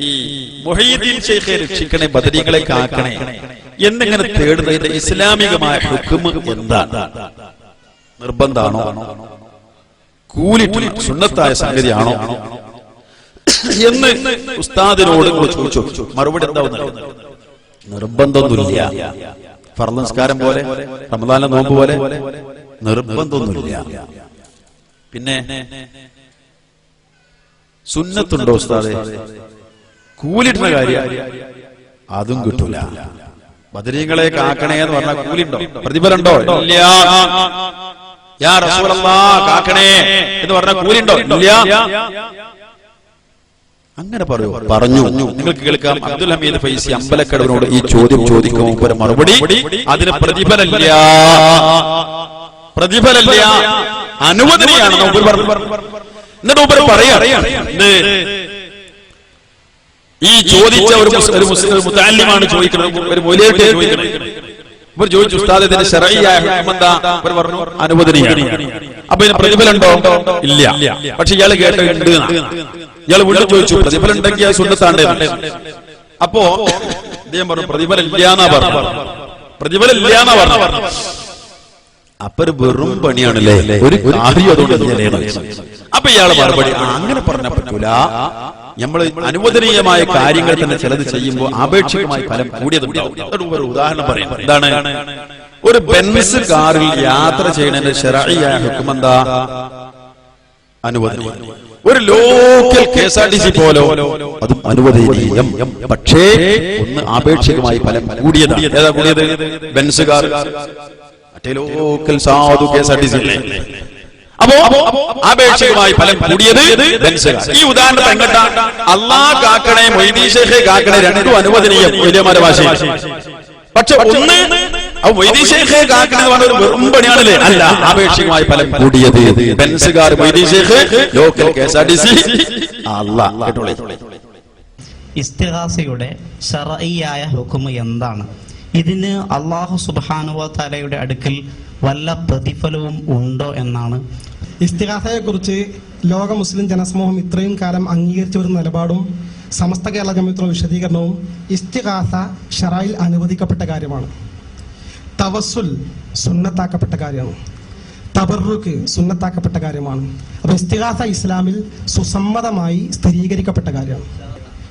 ഈ മൊഹീദ്ദീൻ ഷെയ്ഖെ രക്ഷിക്കണേ ബദരീകളെ കാക്കണേ എന്നിങ്ങനെ തേടുന്നതിന്റെ ഇസ്ലാമികമായ ഹുക്കുമ് എന്താണ്? നിർബന്ധാണോ? കൂലിട്ട് സുന്നത്തായ സംഗതിയാണോ? എന്ന് ഉസ്താദിനോട് ചോദിച്ചു. മറുപടി എന്താവുന്ന നിർബന്ധമൊന്നുമില്ല. ഫർദംസ്കാരം പോലെ റമദാന നോമ്പ് പോലെ നിർബന്ധമൊന്നുമില്ല. പിന്നെ സുന്നത്തുണ്ടോ ഉസ്താദെ? കൂലിട്ടുന്ന കാര്യം. അതും കിട്ടൂല. ബദരീങ്ങളെ കാക്കണേ എന്ന് പറഞ്ഞ കൂലിണ്ടോ പ്രതിഫലുണ്ടോ ഇല്ല. യാ റസൂലല്ലാ കാക്കണേ എന്ന് പറഞ്ഞ കൂലിണ്ടോ ഇല്ല. അങ്ങനെ പറയൂ. പറഞ്ഞു. നിങ്ങൾക്ക് കേൾക്കാം. അബ്ദുൽ ഹമീദ് ഫൈസി അമ്പലക്കടവിനോട് ഈ ചോദ്യം ചോദിക്കുമ്പോൾ ഒരു മറുപടി അതിന് പ്രതിഫലമില്ല. പ്രതിഫലമില്ല. അനുവദനയാണ്. ഉപരി പറഞ്ഞു. എന്നിട്ട് ഉപരി പറയാ ഈ ചോദിച്ച ഒരു മുത്താലിമാണ് ചോദിക്കുന്നത്. ഒരു മൊലിയായിട്ട് ചോദിക്കുന്നത്. ഇവർ ചോദിച്ചു ഉസ്താദ് ഇതിന്റെ ശരയ്യായ ഹുക്കുമെന്താ ഇവർ പറഞ്ഞു അനുവദനീയാണ് അപ്പൊ ഇതിന് പ്രതിഫലമുണ്ടോ? ഇല്ല. പക്ഷെ ഇയാൾ കേട്ടിട്ടുണ്ട് ഇയാൾ വീണ്ടും ചോദിച്ചു പ്രതിഫലം ഉണ്ടെങ്കിൽ അത് സുന്നത്താണ്ടേ അപ്പോ അദ്ദേഹം പറഞ്ഞു പ്രതിഫലം ഇല്ലാന്നാ പറഞ്ഞു പ്രതിഫലം ഇല്ലാന്നാ പറഞ്ഞു അപ്പൊ ഒരു വെറും പണിയാണല്ലേ? ഒരു കാര്യം അതുകൊണ്ട് ഇങ്ങനെയാണ് അപ്പൊ ഇയാൾ മറുപടി അങ്ങനെ പറഞ്ഞ പറ്റൂല. നമ്മൾ അനുവദനീയമായ കാര്യങ്ങൾ തന്നെ ചിലത് ചെയ്യുമ്പോൾ ആപേക്ഷികമായി ഫലം കൂടിയതുണ്ടാവും. എന്നിട്ട് ഒരു ഉദാഹരണം പറയാം. എന്താണ്? ഒരു ബെൻസ് കാറിൽ യാത്ര ചെയ്യുന്നതിന്റെ ശരായിയായ ഹുക്കുമെന്താ അനുവദനീയം. ഒരു local K S R T C പോലോ അതും അനുവദനീയം. പക്ഷേ ഒന്ന് ആപേക്ഷികമായി ഫലം കൂടിയതാണ്. ഏതാ കൂടിയത്? Benz car. മറ്റേ ലോക്കൽ സാധു K S R T C അപ്പോ ആപേക്ഷികമായി ഫലം കൂടിയത്. ഈ ഉദാഹരണം എങ്ങട്ടാ അള്ളാ കാക്കണേ മൊയ്തീ ഷേഖെ കാക്കണേ രണ്ടും അനുവദനീയം വലിയമാരെ ഭാഷ പക്ഷെ ഒന്ന് മൊയ്തീ ഷേഖെ കാക്കണേ എന്ന് പറഞ്ഞ ഒരു വെറും പണിയാണല്ലേ? അല്ല ആപേക്ഷികമായി ഫലം കൂടിയത് ബെൻസുകാർ മൊയ്തീ Sheikh local K S R T C. അല്ല ഇസ്തിഹാസയുടെ ഹുക്കും എന്താണ്? ഇതിന് അള്ളാഹു സുബാനുവ തലയുടെ അടുക്കൽ വല്ല പ്രതിഫലവും ഉണ്ടോ എന്നാണ്. ഇസ്തിഹാസയെ കുറിച്ച് ലോക മുസ്ലിം ജനസമൂഹം ഇത്രയും കാലം അംഗീകരിച്ച ഒരു നിലപാടും സമസ്ത കേരള ജമ്യത്തിനുള്ള വിശദീകരണവും ഇസ്തിഹാസ ഷറായിൽ അനുവദിക്കപ്പെട്ട കാര്യമാണ്. തവസുൽ സുന്നത്താക്കപ്പെട്ട കാര്യമാണ്. തബറുക്ക് സുന്നത്താക്കപ്പെട്ട കാര്യമാണ്. അപ്പൊ ഇസ്തിഹാസ ഇസ്ലാമിൽ സുസമ്മതമായി സ്ഥിരീകരിക്കപ്പെട്ട കാര്യമാണ്.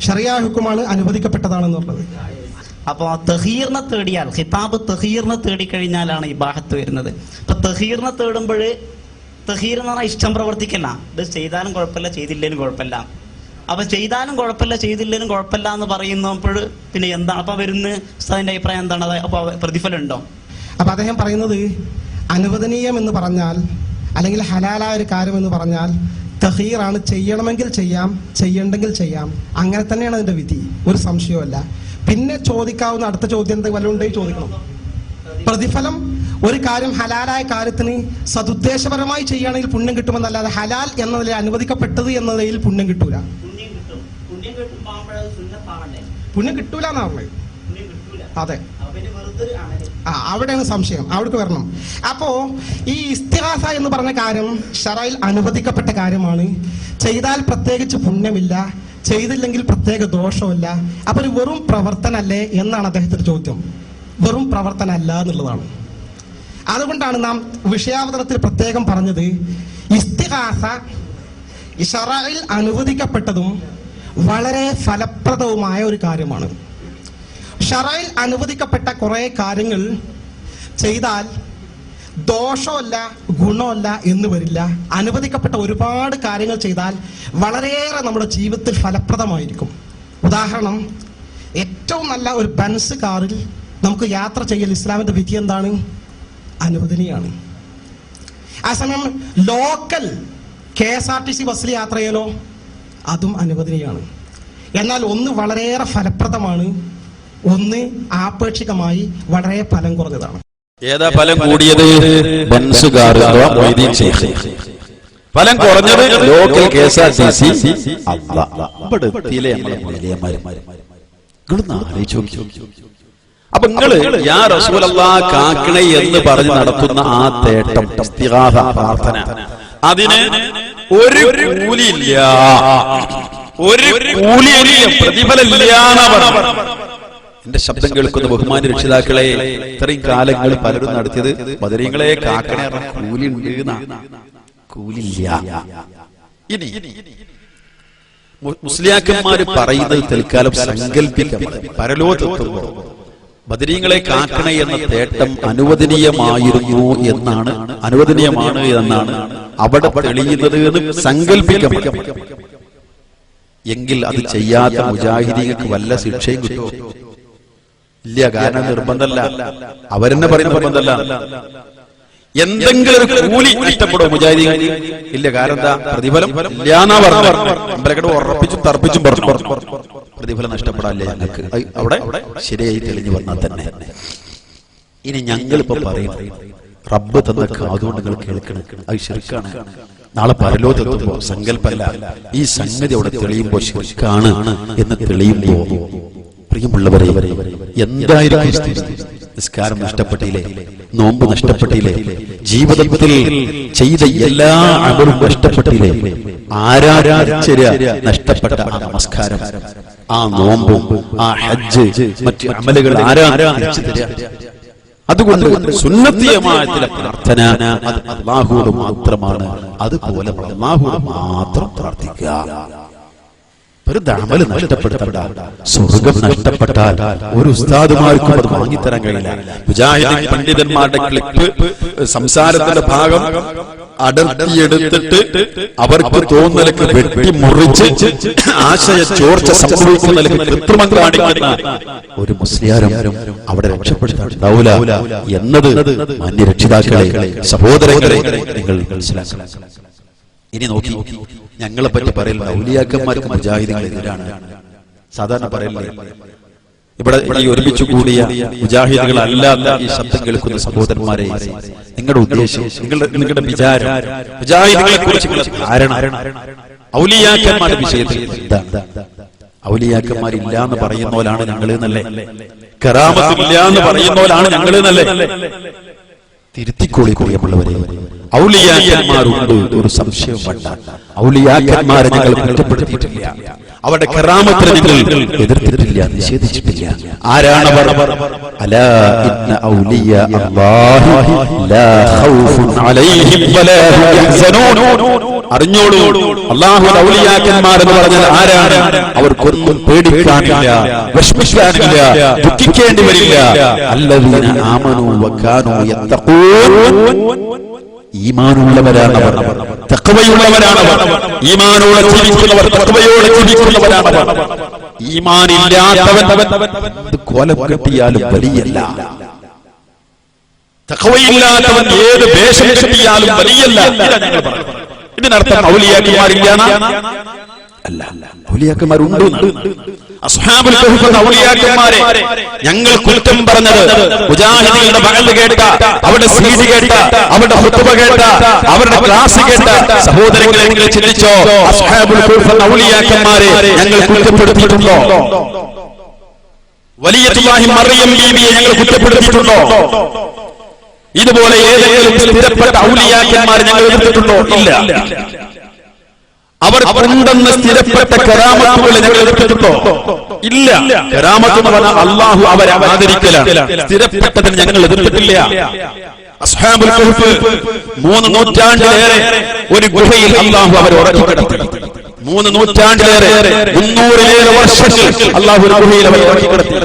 ഷറിയാഹുക്കുമാണ് അനുവദിക്കപ്പെട്ടതാണെന്നുള്ളത്. അപ്പോൾ തഹീറിനെ തേടിയാൽ ഹിതാബ് തഹീറിനെ തേടി കഴിഞ്ഞാലാണ് ഈ ബാഹത്ത് വരുന്നത്. അപ്പൊ തഹീറിനെ തേടുമ്പോൾ തഹീർ എന്ന് പറഞ്ഞാൽ ഇഷ്ടം പ്രവർത്തിക്കല്ല ഇത് ചെയ്താലും കുഴപ്പമില്ല ചെയ്തില്ലേലും കുഴപ്പമില്ല. അപ്പൊ ചെയ്താലും കുഴപ്പമില്ല ചെയ്തില്ലേലും കുഴപ്പമില്ല എന്ന് പറയുന്നപ്പോൾ പിന്നെ എന്താണ്? അപ്പൊ വരുന്ന സ്ഥലത്തിന്റെ അഭിപ്രായം എന്താണ്? അപ്പൊ പ്രതിഫലം ഉണ്ടോ അപ്പൊ അദ്ദേഹം പറയുന്നത് അനുവദനീയം എന്ന് പറഞ്ഞാൽ അല്ലെങ്കിൽ ഹലാലായ ഒരു കാര്യം എന്ന് പറഞ്ഞാൽ തഹീറാണ് ചെയ്യണമെങ്കിൽ ചെയ്യാം ചെയ്യണ്ടെങ്കിൽ ചെയ്യാം. അങ്ങനെ തന്നെയാണ് അതിന്റെ വിധി. ഒരു സംശയവുമല്ല പിന്നെ ചോദിക്കാവുന്ന അടുത്ത ചോദ്യം എന്തെങ്കിലും വല്ലതും ഉണ്ടെങ്കിൽ ചോദിക്കണം. പ്രതിഫലം ഒരു കാര്യം ഹലാലായ കാര്യത്തിന് സതുദ്ദേശപരമായി ചെയ്യുകയാണെങ്കിൽ പുണ്യം കിട്ടുമെന്നല്ലാതെ ഹലാൽ എന്ന നിലയിൽ അനുവദിക്കപ്പെട്ടത് എന്ന നിലയിൽ പുണ്യം കിട്ടൂല. പുണ്യം കിട്ടൂല എന്നാ പറഞ്ഞത്? പുണ്യം കിട്ടൂല. അതെ. ആ അവിടെയാണ് സംശയം. അവിടേക്ക് വരണം. അപ്പോ ഈ ഇസ്തിഹാസ എന്ന് പറഞ്ഞ കാര്യം ഷറയിൽ അനുവദിക്കപ്പെട്ട കാര്യമാണ്. ചെയ്താൽ പ്രത്യേകിച്ച് പുണ്യമില്ല. ചെയ്തില്ലെങ്കിൽ പ്രത്യേക ദോഷമില്ല. അപ്പൊ ഒരു വെറും പ്രവർത്തനല്ലേ എന്നാണ് അദ്ദേഹത്തിന്റെ ചോദ്യം. വെറും പ്രവർത്തനമല്ല എന്നുള്ളതാണ്. അതുകൊണ്ടാണ് നാം വിഷയാവതരണത്തിൽ പ്രത്യേകം പറഞ്ഞത് ഇസ്തിഹാസ ഇഷറയിൽ അനുവദിക്കപ്പെട്ടതും വളരെ ഫലപ്രദവുമായ ഒരു കാര്യമാണ്. ഷറയിൽ അനുവദിക്കപ്പെട്ട കുറെ കാര്യങ്ങൾ ചെയ്താൽ ദോഷമല്ല ഗുണമല്ല എന്ന് വരില്ല. അനുവദിക്കപ്പെട്ട ഒരുപാട് കാര്യങ്ങൾ ചെയ്താൽ വളരെയേറെ നമ്മുടെ ജീവിതത്തിൽ ഫലപ്രദമായിരിക്കും. ഉദാഹരണം ഏറ്റവും നല്ല ഒരു ബൻസ് കാറിൽ നമുക്ക് യാത്ര ചെയ്യൽ ഇസ്ലാമിന്റെ വിധി എന്താണ്? അനുവദനീയാണ്. ആ സമയം local K S R T C ബസ്സിൽ യാത്ര ചെയ്യലോ? അതും അനുവദനീയാണ്. എന്നാൽ ഒന്ന് വളരെയേറെ ഫലപ്രദമാണ്. ഒന്ന് ആപേക്ഷികമായി വളരെ ഫലം കുറഞ്ഞതാണ്. ഏതാ ഫലം കൂടിയത്? ബെൻസ് കാർ ഫലം കുറഞ്ഞത്? Local K S R T C. ഇവിടെ എത്തിയില്ലേ നമ്മളെ മൊയ്ലിയന്മാര് നിങ്ങളൊന്ന് അപ്പൊ നിങ്ങൾ യാ റസൂലല്ലാ കാക്കണേ എന്ന് പറഞ്ഞ് നടത്തുന്ന ആ തേട്ടം പ്രാർത്ഥന. അതിന് ഒരു കൂലിയില്ല. ഒരു കൂലിയില്ല. പ്രതിഫലമില്ലാന്നാ പറഞ്ഞത് എന്റെ ശബ്ദം കേൾക്കുന്ന ബഹുമാന രക്ഷിതാക്കളെ ഇത്രയും കാലങ്ങൾ പലരും നടത്തിയത് ബദരീങ്ങളെ കൂലി ഇനി മുസ്ലിയാക്കന്മാര് പറയുന്നത് തൽക്കാലം സങ്കല്പിക്കാം. പരലോകത്തെത്തുമ്പോൾ ബദരീങ്ങളെ കാക്കണ എന്ന തേട്ടം അനുവദനീയമായിരുന്നു എന്നാണ് അനുവദനീയമാണ് എന്നാണ് അവിടെ തെളിയുന്നത് എന്ന് സങ്കല്പിക്കാം. എങ്കിൽ അത് ചെയ്യാത്ത മുജാഹിദീങ്ങൾക്ക് വല്ല ശിക്ഷയും കിട്ടുമോ? ഇല്ല കാരണം നിർബന്ധമല്ല. അവരെന്നെ പറയുന്ന നിർബന്ധമല്ല. എന്തെങ്കിലും ഒരു കൂലി ഇഷ്ടപ്പെടും മുജാരി ഇല്ല കാരണം എന്താ? പ്രതിഫലം ഇല്ലാന്നാ പറഞ്ഞു അമ്പലക്കട ഉറപ്പിച്ചും തർപ്പിച്ചും പറഞ്ഞു പ്രതിഫലം നഷ്ടപ്പെടാല്ലേ ഞങ്ങൾക്ക്. അവിടെ ശരിയായി തെളിഞ്ഞു വന്നാൽ തന്നെ. ഇനി ഞങ്ങൾ ഇപ്പൊ പറയും റബ്ബ് തന്ന അതുകൊണ്ട് നിങ്ങൾ കേൾക്കണം. അത് ശരിക്കാണ്. നാളെ പരലോകത്തെത്തുമ്പോ സങ്കല്പല്ല. ഈ സംഗതി അവിടെ തെളിയുമ്പോ ശരിക്കാണ് എന്ന് തെളിയുമ്പോ പ്രിയമുള്ളവരെ എന്തായിരിക്കും? നിസ്കാരം നഷ്ടപ്പെട്ടില്ലേ? നോമ്പ് നഷ്ടപ്പെട്ടില്ലേ? ജീവിതത്തിൽ ചെയ്ത എല്ലാ അമലും നഷ്ടപ്പെട്ടില്ലേ? ആരാരാചര്യ നഷ്ടപ്പെട്ട ആ നമസ്കാരം ആ നോമ്പും ആ ഹജ്ജ് മറ്റു അമലുകൾ ആരാ തരിക? അതുകൊണ്ട് സുന്നത്തിയമായ ചില പ്രാർത്ഥന അത് അള്ളാഹുവോട് മാത്രമാണ്. അതുപോലെ അള്ളാഹുവോട് മാത്രം പ്രാർത്ഥിക്കുക. ഒരു ദമൽ നഷ്ടപ്പെടുത്തണ്ട. സ്വർഗം നഷ്ടപ്പെട്ടാൽ ഒരു ഉസ്താദുമാർക്കും അത് വാങ്ങിത്തരാൻ കഴിയില്ല. മുജാഹിദീൻ പണ്ഡിതന്മാരുടെ ക്ലിപ്പ് സംസാരത്തിന്റെ ഭാഗം അടർത്തിയെടുത്തിട്ട് അവർക്ക് തോന്നലക്ക് വെട്ടി മുറിച്ച് ആശയ ചോർച്ച സംഭവിക്കുന്ന കൃത്രിമം കാണിക്കുന്ന ഒരു മുസ്ലിയാരും അവിടെ രക്ഷപ്പെടുത്താണ്ടാവൂല എന്നത് മാന്യ രക്ഷിതാക്കളെ സഹോദരങ്ങളെ നിങ്ങൾ മനസ്സിലാക്കണം. ഇനി നോക്കി. ഞങ്ങളെ പറ്റി പറയില്ല ഔലിയാക്കന്മാർക്ക് മുജാഹിദികൾ എതിരാണ് സാധാരണ പറയില്ലേ? ഇവിടെ ഈ ഒരുമിച്ച് കൂടിയ മുജാഹിദുകൾ അല്ലാത്ത ഈ ശബ്ദം കേൾക്കുന്ന സഹോദരന്മാരെ നിങ്ങളുടെ ഉദ്ദേശം നിങ്ങളുടെ നിങ്ങളുടെ വിചാരം മുജാഹിദുകളെ കുറിച്ച് ധാരണ ഔലിയാക്കന്മാരുടെ വിഷയത്തിൽ ഔലിയാക്കന്മാരില്ല എന്ന് പറയുന്ന പോലാണ് ഞങ്ങൾ എന്നല്ലേ കറാമത്തില്ല എന്ന് പറയുന്ന പോലാണ് ഞങ്ങൾ എന്നല്ലേ തിരുത്തിക്കോളി പ്രിയമുള്ളവരെ ഔലിയാക്കന്മാരുണ്ട്. ഒരു സംശയം വേണ്ട. ഔലിയാക്കന്മാരെ നിങ്ങൾ കുറ്റപ്പെടുത്തിയിട്ടില്ല. അവരുടെ കറാമത്തിന് എതിർത്തിട്ടില്ല നിഷേധിച്ചിട്ടില്ല. ആരാണവർ? അലാ ഇന്ന ഔലിയ അല്ലാഹി ലാ ഖൗഫുൻ അലൈഹിം വലാ ഹും യഹ്സനൂൻ. അറിഞ്ഞോളൂ അള്ളാഹു ഔലിയാക്കന്മാർ എന്ന് പറഞ്ഞാൽ ആരാണ്? അവർക്കൊന്നും പേടിക്കാനില്ല വിഷമിക്കാനില്ല ദുഃഖിക്കേണ്ടി വരില്ല. അല്ലെങ്കിൽ ആമനു യത്തഖൂൻ. ഈമാനുള്ളവരാണവർ. തക്കവയുള്ളവരാണവർ ഈമാനോടെ ജീവിക്കുന്നവർ തക്കവയോടെ ജീവിക്കുന്നവരാണവർ. ഈമാനില്ലാത്തവൻ കൊലം കെട്ടിയാലും വലിയല്ല. തക്കവയില്ലാത്തവൻ ഏത് വേഷം കെട്ടിയാലും വലിയല്ല. ഇതിനർത്ഥം ഔലിയാക്കന്മാരില്ലാന്ന? അല്ല അല്ല. എന്ന ഔലിയാക്കന്മാരെ ഞങ്ങൾ കുറ്റം പറഞ്ഞത് മുജാഹിദികളുടെ മകൾ കേട്ട അവരുടെ സീതി കേട്ട അവരുടെ ഹുത്തുബ കേട്ട അവരുടെ ക്ലാസ് കേട്ട സഹോദരങ്ങളെ നിങ്ങൾ ചിന്തിച്ചോ? ഔലിയാക്കന്മാരെ ഞങ്ങൾ കുറ്റപ്പെടുത്തിയിട്ടുണ്ടോ? വലിയ മറിയം ബീവിയെ ഞങ്ങൾ കുറ്റപ്പെടുത്തിയിട്ടുണ്ടോ? ഇതുപോലെ ഏതെങ്കിലും സ്ഥിരപ്പെട്ട ഔലിയാക്കന്മാരെ ഞങ്ങൾ എതിർത്തിട്ടുണ്ടോ ഇല്ല. അവർ ഉണ്ടെന്ന് സ്ഥിരപ്പെട്ട കരാമത്തുകൾ ഞങ്ങൾ എതിർത്തിട്ടുണ്ടോ ഇല്ല. കരാമത്ത് എന്ന് പറഞ്ഞാൽ അള്ളാഹു അവരെ ആദരിക്കലാണ്. സ്ഥിരപ്പെട്ടതിന് ഞങ്ങൾ എതിർത്തിട്ടില്ല. അസ്ഹാബുൽ കഹ്ഫ് മൂന്ന് നൂറ്റാണ്ടിലേറെ ഒരു ഗുഹയിൽ അള്ളാഹു അവർ കിടത്തി മൂന്ന് നൂറ്റാണ്ടിലേറെ മുന്നൂറിലേറെ വർഷത്തിൽ അള്ളാഹു ഒരു ഗുഹയിൽ അവർ ഉറക്കി കിടത്തി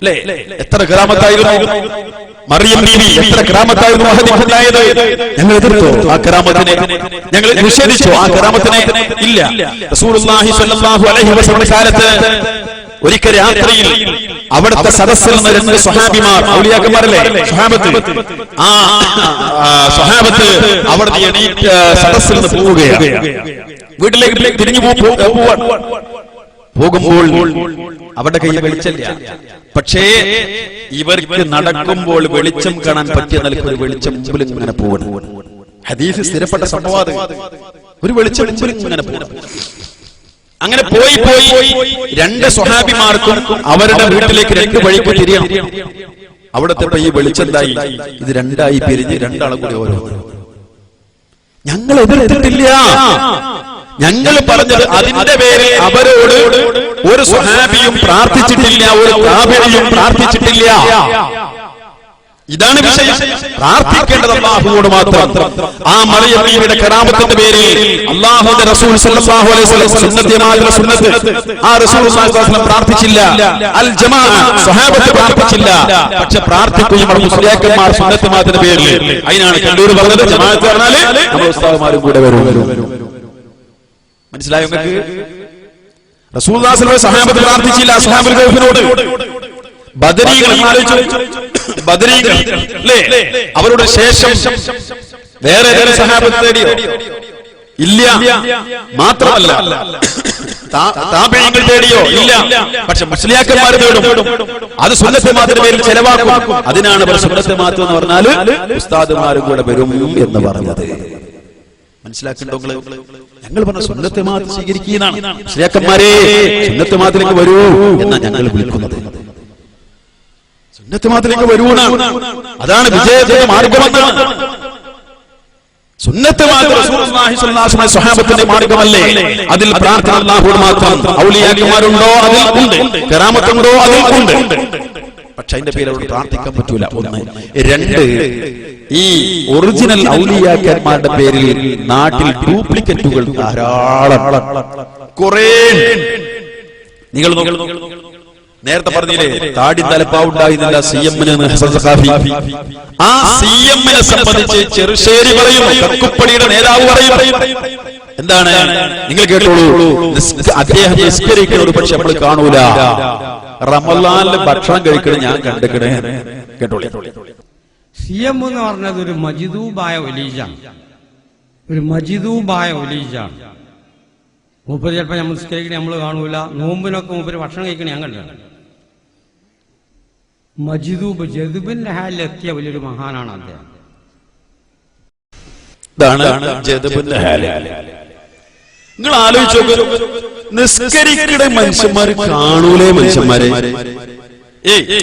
അല്ലേ? എത്ര ഗ്രാമത്തായിരുന്നു മറിയം ബീവി. എത്ര ഗ്രാമത്തായിരുന്നു ഞങ്ങൾ എതിർത്തോ. ആ കറാമത്തിനെ ഞങ്ങൾ നിഷേധിച്ചോ. ആ കറാമത്തിനെ ഇല്ല. റസൂലുള്ളാഹി സ്വല്ലല്ലാഹു അലൈഹി വസല്ലം കാലത്ത് ഒരിക്കൽ രാത്രിയിൽ അവിടുത്തെ സദസ്സിൽ നിന്ന് രണ്ട് സ്വഹാബിമാർ ഔലിയാക്കന്മാരല്ലേ? സ്വഹാബത്ത്. ആ സ്വഹാബത്ത് അവിടുത്തെ സദസ്സിൽ നിന്ന് പോവുകയാണ്. വീട്ടിലേക്ക് തിരിഞ്ഞു പോ- പോവാൻ. പോകുമ്പോൾ അവരുടെ കയ്യിൽ വെളിച്ചമില്ല. പക്ഷേ ഇവർക്ക് നടക്കുമ്പോൾ വെളിച്ചം കാണാൻ പറ്റിയ നിലയ്ക്ക് ഒരു വെളിച്ചം മുമ്പിൽ ഇങ്ങനെ പോകണം ഹദീസ് സ്ഥിരപ്പെട്ട സംഭവം ഒരു വെളിച്ചം മുമ്പിൽ ഇങ്ങനെ പോകണം അങ്ങനെ പോയി പോയി രണ്ട് സ്വഹാബിമാർക്കും അവരുടെ വീട്ടിലേക്ക് രണ്ട് വഴിക്ക് തിരിയണം. അവിടുത്തെ ഈ വെളിച്ചെന്തായി? ഇത് രണ്ടായി പിരിഞ്ഞ് രണ്ടാളും കൂടി ഓരോ ഞങ്ങൾ എതിർത്തിട്ടില്ല ഞങ്ങൾ പറഞ്ഞത് അതിന്റെ പേരിൽ അവരോട് ഒരു സ്വഹാബിയും പ്രാർത്ഥിച്ചിട്ടില്ല ഒരു കാബിയും പ്രാർത്ഥിച്ചിട്ടില്ല. ഇതാണ് വിഷയം. പ്രാർത്ഥിക്കേണ്ടത് അള്ളാഹുവോട് മാത്രം. ആ മലയമ്മയുടെ കരാമത്തിന്റെ പേരിൽ അള്ളാഹുന്റെ റസൂൽ സല്ലല്ലാഹു അലൈഹി വസല്ലം സുന്നത്തിയമായുള്ള സുന്നത്ത്. ആ റസൂൽ സല്ലല്ലാഹു അലൈഹി വസല്ലം പ്രാർത്ഥിച്ചില്ല. അൽ ജമാഅ സ്വഹാബത്ത് പ്രാർത്ഥിച്ചില്ല. പക്ഷെ പ്രാർത്ഥിക്കുകയും മുസ്ലിയാക്കന്മാർ സുന്നത്തിമാത്തിന്റെ പേരിൽ. അതിനാണ് കണ്ടൂർ പറഞ്ഞത്. ജമാഅത്ത് പറഞ്ഞാൽ നമ്മുടെ ഉസ്താദുമാരും കൂടെ വരും. മനസ്സിലായോ നിങ്ങൾക്ക്? റസൂൽ സഹാബത്ത് പ്രാർത്ഥിച്ചില്ല സഹാബുൽ ഗൾഫിനോട് ബദരീകൾ ആലോചിച്ചു. ബദരീകൾ അല്ലേ? അവരുടെ ശേഷം വേറെ ഏതെങ്കിലും സഹാബത്ത് തേടിയോ? ഇല്ല. മാത്രമല്ല. താപീയങ്ങൾ തേടിയോ? ഇല്ല. പക്ഷെ മുസ്ലിയാക്കന്മാർ തേടും. അത് സുന്നത്ത് മാത്രം പേരിൽ ചെലവാക്കും. അതിനാണ് അവർ സുന്നത്ത് മാത്രം എന്ന് പറഞ്ഞാൽ ഉസ്താദുമാരും കൂടെ വരും എന്ന് പറഞ്ഞത്. മനസ്സിലാക്കണ്ടോ നിങ്ങൾ? ഞങ്ങൾ പറഞ്ഞ സുന്നത്തെ മാത്രം സ്വീകരിക്കുന്നതാണ് സുന്നത്ത് മാത്രത്തിലേക്ക് വരൂ എന്നാ ഞങ്ങൾ വിളിക്കുന്നത്. സുന്നത്ത് മാത്രത്തിലേക്ക് വരൂന്നാണ് അതാണ് വിജയത്തിന്റെ മാർഗമെന്നാണ്. സുന്നത്ത് മാത്രം സ്വഹാബത്തിന്റെ മാർഗമല്ലേ? അതിൽ പ്രാർത്ഥന മാത്രം. ഔലിയാക്കന്മാരുണ്ടോ? അതിൽ ഉണ്ട്. കരാമത്തുണ്ടോ? അതിൽ ഉണ്ട്. പക്ഷെ അതിന്റെ പേര് അവിടെ പ്രാർത്ഥിക്കാൻ പറ്റൂല. ഒന്ന്. രണ്ട് ഈ ഒറിജിനൽ ഔലിയാക്കന്മാരുടെ പേരിൽ നാട്ടിൽ ഡ്യൂപ്ലിക്കറ്റുകൾ ധാരാളം. കുറേ നിങ്ങൾ. നേരത്തെ പറഞ്ഞില്ലേ താടി തലപ്പാവുണ്ടായിരുന്നില്ല സി എമ്മിന് ആ സി എമ്മിനെ സംബന്ധിച്ച് ചെറുശ്ശേരി പറയുന്നു കക്കുപ്പടിയുടെ നേതാവ് പറയും എന്താണ്? നിങ്ങൾ കേട്ടോളൂ. അദ്ദേഹം നിസ്കരിക്കുന്നത് പക്ഷെ നമ്മൾ കാണൂല. റമലാനിൽ ഭക്ഷണം കഴിക്കണം ഞാൻ കണ്ടിക്കണേ. കേട്ടോളൂ. സി എം എന്ന് പറഞ്ഞത് ഒരു മജിദൂബായ ഒലീജാണ്. ഒരു മജിദൂബായ ഒലീജാണ്. മൂപ്പര് ചിലപ്പോൾ നമ്മൾ നിസ്കരിക്കണേ നമ്മൾ കാണൂല. നോമ്പിനൊക്കെ മൂപ്പര് ഭക്ഷണം കഴിക്കണേ ഞാൻ കണ്ടിട്ടുണ്ട്. മജിദൂബ് ജദുബിന്റെ ഹാലിൽ എത്തിയ വലിയൊരു മഹാനാണ് അദ്ദേഹം. ഇതാണ് ജദബിന്റെ ഹാൽ നിങ്ങൾ ആലോചിച്ചു നിസ്കരിക്കണ മനുഷ്യന്മാര് കാണൂലേ മനുഷ്യന്മാരെ. ഏയ്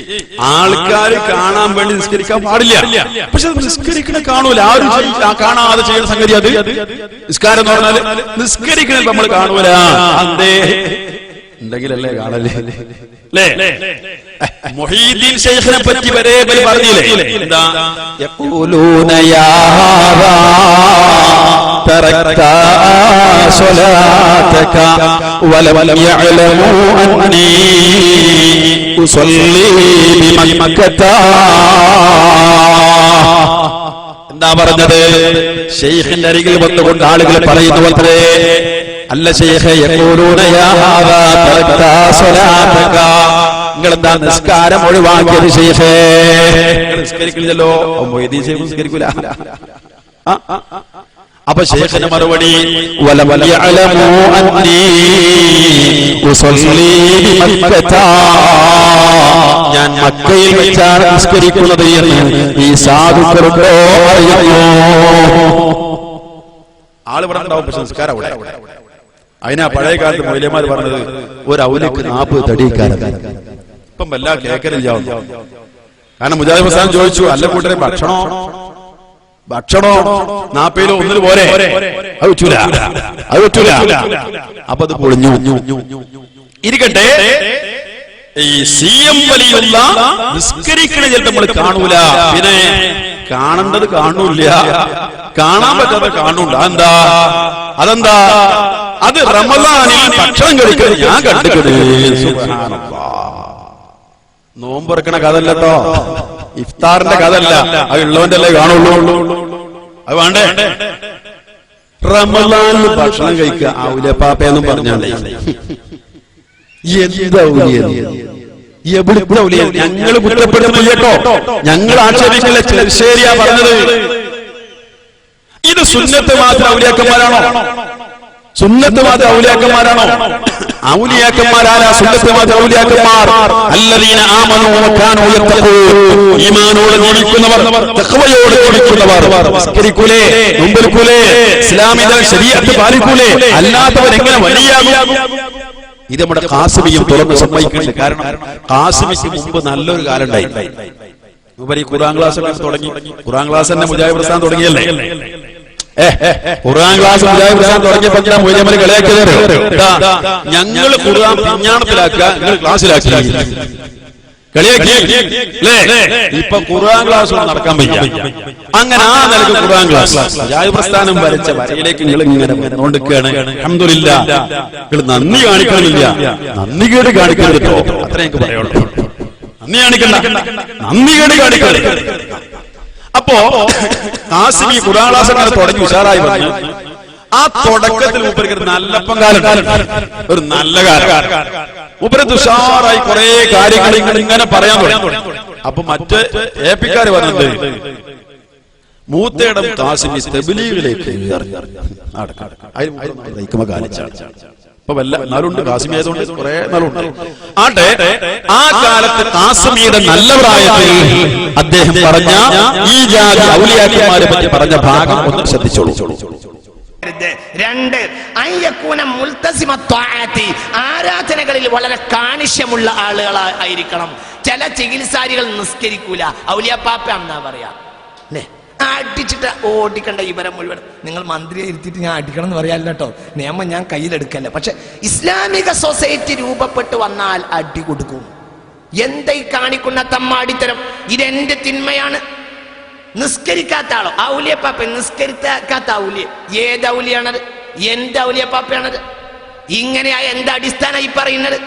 കാണാൻ വേണ്ടി നിസ്കരിക്കാൻ പാടില്ല. പക്ഷെ നിസ്കരിക്കണ കാണൂല. ആരും കാണാതെ ചെയ്യുന്ന സംഗതി അത്. നിസ്കാരം എന്ന് പറഞ്ഞാൽ നിസ്കരിക്കണ നമ്മൾ കാണൂല. ഉണ്ടെങ്കിലല്ലേ കാണല്ലേ അല്ലേ മൊഹീദ്ദീൻ പറ്റി വരെ പറഞ്ഞില്ലേ? എന്താ? യഖൂലൂന صلاتك ولم يعلموا أني أصلي بمكة. എന്താ പറഞ്ഞത്? ഷെയ്ഖിന്റെ അരികിൽ വന്നുകൊണ്ട് ആളുകൾ പറയുന്നു അത്രേ അല്ല നിങ്ങൾ എന്താ നിസ്കാരം ഒഴിവാക്കിയത് ഷെയ്ഖേ? നിസ്കരിക്കില്ലല്ലോ. ആ. അപ്പൊ ശേഖന മറുപടി ഞാൻ മക്കയിൽ വെച്ചാണ് നിസ്കരിക്കുന്നത് എന്ന് ഈ സാധുക്കളുണ്ടോ അറിയുമോ ആൾ ഇവിടെ ഉണ്ടാവും പക്ഷെ സംസ്കാരം അവിടെ. അതിനാ പഴയ കാലത്ത് മൗലിയമാർ പറഞ്ഞത് ഒരു ഔലിക്ക് നാപ്പ് തടിക്കാരൻ ഇപ്പം വല്ല കേക്കലില്ലാവുന്നു. കാരണം മുജാഹിദ് ഹസാൻ ചോദിച്ചു അല്ല കൂട്ടരെ ഭക്ഷണോ? ഭക്ഷണോ? നാപ്പയിലോ ഒന്നിന് പോരെ? അത് വെച്ചൂല അത് വെച്ചൂല അപ്പൊ അത് പൊളിഞ്ഞു. ഇരിക്കട്ടെ. ഈ സി എം വലിയുള്ള നിസ്കരിക്കണ ചിലപ്പോൾ നമ്മൾ കാണൂല. പിന്നെ കാണേണ്ടത് കാണൂല കാണാൻ പറ്റാത്ത കാണൂല അതെന്താ? അതെന്താ? അത് റമദാനിൽ ഭക്ഷണം കഴിക്കുന്നത് ഞാൻ കണ്ടിട്ടുണ്ട്. നോമ്പുറക്കണ കഥല്ലട്ടോ ഇഫ്താറിന്റെ കഥല്ല അത് ഉള്ളവന്റെ അല്ലേ കാണുള്ളൂ. അത് വേണ്ടേ? റമലാൻ ഭക്ഷണം കഴിക്കുക. പറഞ്ഞാണ്ടേ ഔലിയത്? എവിടുത്തെ ഔലിയത്? ഞങ്ങൾ കുറ്റപ്പെടുന്നില്ല കേട്ടോ. ഞങ്ങൾ ആക്ഷേപിക്കില്ല? ചെറുശ്ശേരിയാ പറഞ്ഞത്. ഇത് സുന്നത്ത് മാത്രം ഔലിയാക്കന്മാരാണോ? സുന്നത്ത് മാത്രം ഔലിയാക്കന്മാരാണോ? അല്ലദീന ആമനൂ ജീവിക്കുന്നവർ ജീവിക്കുന്നവർ പാലിക്കൂലേ എങ്ങനെ ഇത് നമ്മുടെ കാസിമിയും തുറന്ന് സമ്മതിക്കുന്നുണ്ട്. കാരണം കാസിമിക്ക് മുമ്പ് നല്ലൊരു കാലം ഉണ്ടായി. ഖുറാൻ ക്ലാസ് തുടങ്ങി. ഖുറാൻ ക്ലാസ് തന്നെ മുജാഹിദ് പ്രസ്ഥാനം തുടങ്ങിയല്ലേ? ഖുർആൻ ക്ലാസ് തുടങ്ങിയപ്പോ എന്താ മൂല്യമലി കളിയാക്കിയത് ഞങ്ങൾ ഖുർആൻ വിജ്ഞാനത്തിലാക്കുക നിങ്ങൾ ക്ലാസ്സിലാക്കി. കളിയാക്കി. ഇപ്പൊ ഖുർആൻ ക്ലാസ് നടക്കാൻ വയ്യ. അങ്ങനെ ആ നിലയ്ക്ക് ഖുർആൻ ക്ലാസ്. മുജാഹിദ് പ്രസ്ഥാനം വരച്ച വരയിലേക്ക് നിങ്ങൾ ഇങ്ങനെ വന്നുകൊണ്ടിരിക്കുകയാണ് അഹമ്മദില്ല നിങ്ങൾ നന്ദി കാണിക്കണമെന്നില്ല. നന്ദി കേട് കാണിക്കരുത് അത്ര എനിക്ക് പറയുള്ളൂ. നന്ദി കാണിക്കണ്ട. നന്ദി കേട് കാണിക്കരുത്. അപ്പോ കാസിം ഈ തുടങ്ങി ഉഷാറായി പറഞ്ഞു ആ തുടക്കത്തിൽ മൂപ്പർക്ക് നല്ല പങ്കാലുണ്ട് ഒരു നല്ല കാലം ഉപരി തുഷാറായി കുറെ കാര്യങ്ങൾ ഇങ്ങനെ ഇങ്ങനെ പറയാൻ തുടങ്ങി. അപ്പൊ മറ്റ് എ പറഞ്ഞത് മൂത്തേടം കാസിമി തെബിലീഗിലേക്ക് അതിന് കാലിച്ചാണ് ഇപ്പൊ വല്ല നാലുണ്ട് കാസിമി ആയതുകൊണ്ട് കുറെ നാളുണ്ട് ആട്ടെ ആ കാലത്ത് കാസിമിയുടെ നല്ല പ്രായത്തിൽ അദ്ദേഹം പറഞ്ഞ ഈ ജാതി ഔലിയാക്കിമാരെ പറ്റി പറഞ്ഞ ഭാഗം ഒന്ന് ശ്രദ്ധിച്ചോളൂ. രണ്ട്. ആരാധനകളിൽ വളരെ കാണിഷ്യമുള്ള ആളുകളായിരിക്കണം ചില ചികിത്സാരികൾ നിസ്കരിക്കൂല. ഔലിയപ്പാപ്പ എന്നാ പറയാ? അടിച്ചിട്ട് ഓടിക്കണ്ട ഇവരെ മുഴുവൻ. നിങ്ങൾ മന്ത്രിയെ ഇരുത്തിയിട്ട് ഞാൻ അടിക്കണം എന്ന് പറയാല്ല കേട്ടോ. നിയമം ഞാൻ കയ്യിലെടുക്കല്ല. പക്ഷെ ഇസ്ലാമിക സൊസൈറ്റി രൂപപ്പെട്ടു വന്നാൽ അടി കൊടുക്കും. എന്താ കാണിക്കുന്ന തമ്മാടിത്തരം? ഇതെന്റെ തിന്മയാണ്. നിസ്കരിക്കാത്ത ആളോ? ഔലിയപ്പാപ്പ നിസ്കരിക്കാത്ത ഔലിയ. ഏത് ഔലിയാണത്? എന്റെ ഔലിയപ്പാപ്പയാണത്? ഇങ്ങനെയായ എന്താ അടിസ്ഥാന ഈ പറയുന്നത്?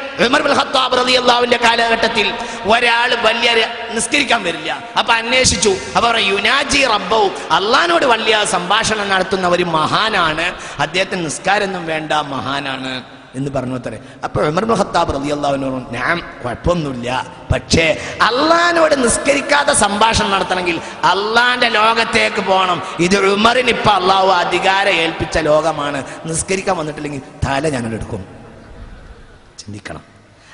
റളിയല്ലാഹുവിന്റെ കാലഘട്ടത്തിൽ ഒരാൾ വലിയ നിസ്കരിക്കാൻ വരില്ല. അപ്പൊ അന്വേഷിച്ചു. അപ്പൊ യുനാജി റബ്ബവും അള്ളഹാനോട് വലിയ സംഭാഷണം നടത്തുന്ന ഒരു മഹാനാണ്. അദ്ദേഹത്തിന് നിസ്കാരമൊന്നും വേണ്ട മഹാനാണ്. എന്ന് പറഞ്ഞു അത്രേ അപ്പൊ ഉമർ ബിൻ ഖത്താബ് റളിയല്ലാഹുവിനോട് ഞാൻ കുഴപ്പമൊന്നുമില്ല. പക്ഷേ അള്ളഹാനോട് നിസ്കരിക്കാതെ സംഭാഷണം നടത്തണമെങ്കിൽ അള്ളാന്റെ ലോകത്തേക്ക് പോകണം. ഇത് ഉമറിന് ഇപ്പൊ അള്ളാഹു അധികാരം ഏൽപ്പിച്ച ലോകമാണ്. നിസ്കരിക്കാൻ വന്നിട്ടില്ലെങ്കിൽ തല ഞാൻ എടുക്കും. ചിന്തിക്കണം.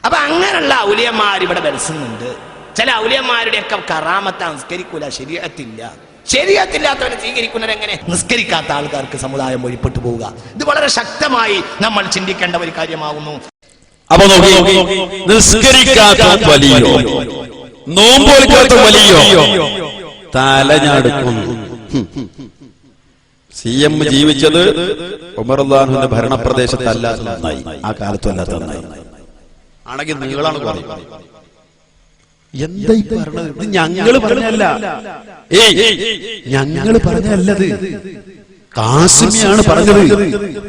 അപ്പൊ അങ്ങനെയുള്ള ഔലിയന്മാർ ഇവിടെ വരസുന്നുണ്ട് ചില ഔലിയന്മാരുടെയൊക്കെ കറാമത്ത നിസ്കരിക്കൂല ശരീരത്തില്ല. ശരീരത്തില്ലാത്തവനെ സ്വീകരിക്കുന്നത് എങ്ങനെ നിസ്കരിക്കാത്ത ആൾക്കാർക്ക് സമുദായം വഴിപ്പെട്ടു പോവുക. ഇത് വളരെ ശക്തമായി നമ്മൾ ചിന്തിക്കേണ്ട ഒരു കാര്യമാകുന്നു. അപ്പൊ നോക്കി നിസ്കരിക്കാത്ത വലിയോ? നോമ്പോലിക്കാത്ത വലിയോ? തലഞ്ഞടുക്കുന്നു. സി എം ജീവിച്ചത് ഉമർദാനുവിന്റെ ഭരണപ്രദേശത്തല്ല നന്നായി. ആ കാലത്തല്ലാത്ത നന്നായി. ആണെങ്കിൽ നിങ്ങളാണ് പറയുന്നത്. എന്താ ഈ പറഞ്ഞത്? ഇത് ഞങ്ങൾ പറഞ്ഞല്ല ഏയ് ഞങ്ങൾ പറഞ്ഞല്ലത് കാസിമിയാണ് പറഞ്ഞത്.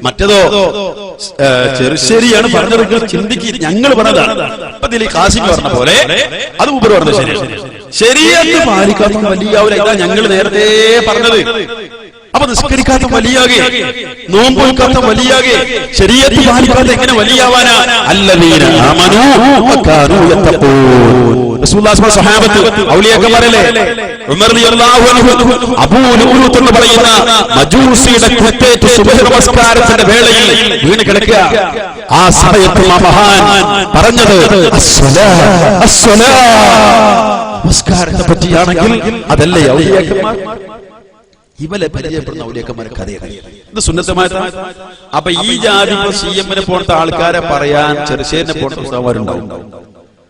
മറ്റേതോ ചെറുശ്ശേരിയാണ് പറഞ്ഞത് ചിന്തിക്ക് ഞങ്ങൾ പറഞ്ഞതാണ്. അപ്പൊ ഇതിൽ കാസിമി പറഞ്ഞ പോലെ അത് ഉപർ പറഞ്ഞത് ശരി. ശരിയെന്ന് പാലിക്കാത്ത വലിയ ഞങ്ങൾ നേരത്തെ പറഞ്ഞത്. അപ്പൊ നിസ്കരിക്കാത്ത വലിയാകെ നോമ്പൊഴുക്കാത്ത വലിയാകെ ശരീരത്തിൽ പാലിക്കാത്ത എങ്ങനെ വലിയാവാനാ? അല്ലവീന എന്ന് പറയുന്ന മജൂസിയുടെ കുത്തേറ്റ് സുബഹ നമസ്കാരത്തിന്റെ വേളയിൽ വീണ് കിടക്കുക. ആ സമയത്ത് ആ മഹാൻ പറഞ്ഞത് നമസ്കാരത്തെ പറ്റിയാണെങ്കിൽ അതല്ലേ ഔലിയാക്കന്മാർ? ഇവലെ പരിചയപ്പെടുന്ന ഔലിയക്കന്മാരെ കഥയാണ് ഇത് സുന്നത്തമായ അപ്പൊ ഈ ജാതി സി എമ്മിനെ പോലത്തെ ആൾക്കാരെ പറയാൻ ചെറുശേരിനെ പോലത്തെ ഉസ്താവരുണ്ടാവും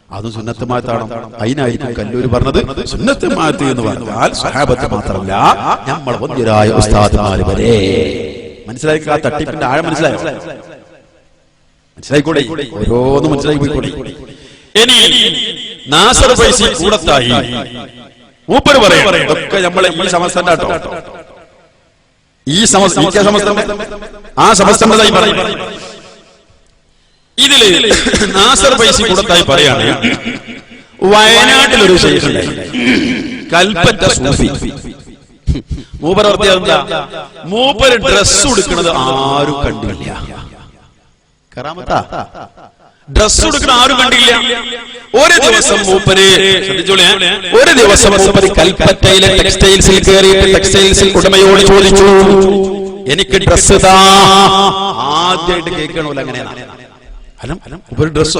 അത് സുന്നത്തമായത്താണ് അതിനായിരിക്കും കല്ലൂര് പറഞ്ഞത് സുന്നത്തമായത്ത് എന്ന് പറഞ്ഞാൽ സഹാബത്ത് മാത്രമല്ല നമ്മൾ വന്ധ്യരായ ഉസ്താദ്മാര് വരെ. മനസ്സിലായി ആ തട്ടിപ്പിന്റെ ആഴം മനസ്സിലായി? മനസ്സിലായിക്കൂടെ? ഓരോന്നും മനസ്സിലായി പോയിക്കൂടെ ഇനി നാസർ പൈസ കൂടത്തായി. മൂപ്പര് പറയാം ഒക്കെ നമ്മളെ ഈ സമസ്തന്റെ കേട്ടോ ഈ സമസ്തം സമസ്തന്റെ ആ സമസ്തം പറയും. ഇതിൽ നാസർ പൈസ കൂടത്തായി പറയാണ് വയനാട്ടിലൊരു ശേഷം കൽപ്പറ്റ സൂഫി. മൂപ്പർ എന്താ മൂപ്പര് ഡ്രസ് ഉടുക്കുന്നത് ആരും കണ്ടില്ല. കറാമത്താ? ഡ്രസ് എടുക്കുന്ന ആരും കണ്ടില്ല. ഒരു ദിവസം മൂപ്പര് ഒരു ദിവസം മൂപ്പര് കൽപ്പറ്റയിലെ ടെക്സ്റ്റൈൽസിൽ കയറിയിട്ട് ടെക്സ്റ്റൈൽസിൽ ഉടമയോട് ചോദിച്ചു. എനിക്ക് ഡ്രസ് താ ആദ്യമായിട്ട് കേൾക്കണമല്ലോ അങ്ങനെയാണ് ഒരു ഡ്രസ്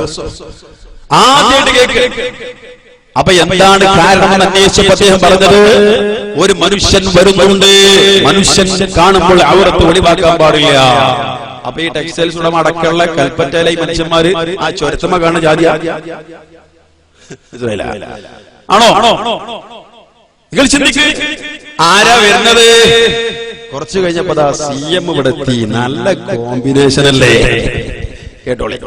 ആദ്യമായിട്ട് കേക്ക് അപ്പൊ എന്താണ് കാരണം അന്വേഷിച്ചപ്പോ അദ്ദേഹം പറഞ്ഞത്? ഒരു മനുഷ്യൻ വരുന്നുണ്ട്. മനുഷ്യൻ കാണുമ്പോൾ അവരത്ത് ഒളിവാക്കാൻ പാടില്ല. അപ്പൊ ഈ ടെക്സ്റ്റൈൽസ് ഉടമ അടക്കമുള്ള കൽപ്പറ്റയിലെ ഈ മനുഷ്യന്മാര് ആ ചൊരത്തമ്മ കാണുന്ന ജാതി ആണോ? നിങ്ങൾ ചിന്തിക്ക് ആരാ വരുന്നത്? കുറച്ചു കഴിഞ്ഞപ്പോ സി എം ഇവിടെ എത്തി. നല്ല കോമ്പിനേഷൻ അല്ലേ? കേട്ടോളി.